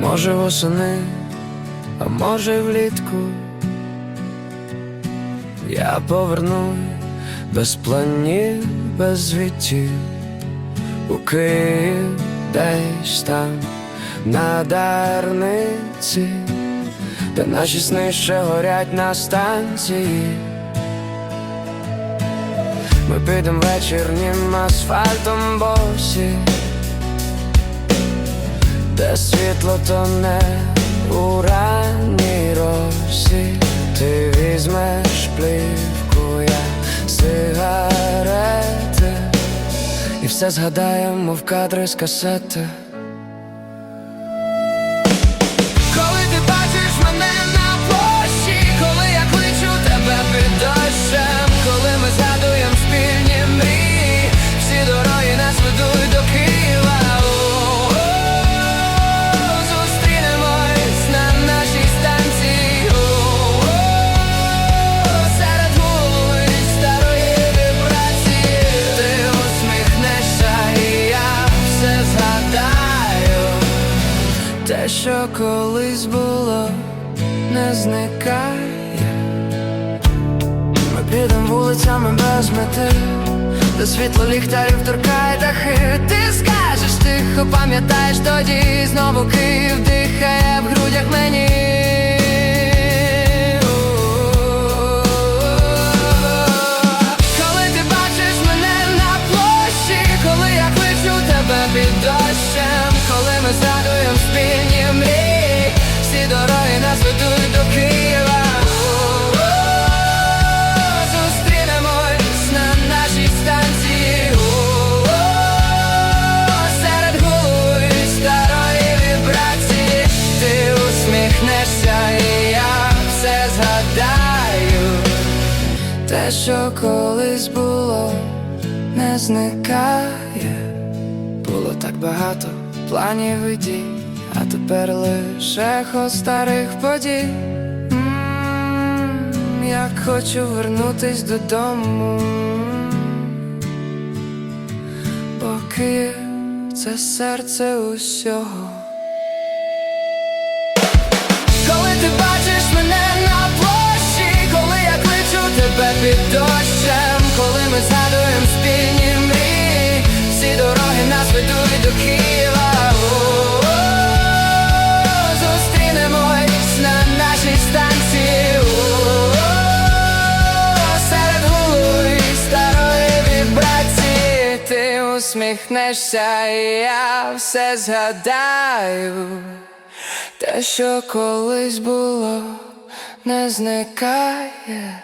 Може восени, а може влітку. Я поверну без планів, без звітів у Київ десь там на Дарниці, де наші сни ще горять на станції. Ми підем вечірнім асфальтом босі, де світло тоне у ранній росі, ти візьмеш плівку, я сигарети, і все згадаємо в кадри з касети. Що колись було, не зникає. Ми підемо вулицями без мети, до світло ліхтарів торкає дахи. Ти скажеш тихо, пам'ятаєш тоді, знову Київ дихає в грудях Те, що колись було, не зникає. Було так багато планів і дій, а тепер лише ехо старих подій. Як хочу вернутись додому. Бо Київ – це серце усього. До Києва. Зустрінемось на нашій станції. Серед гулу старої вібрації ти усміхнешся, і я все згадаю. Те, що колись було, не зникає.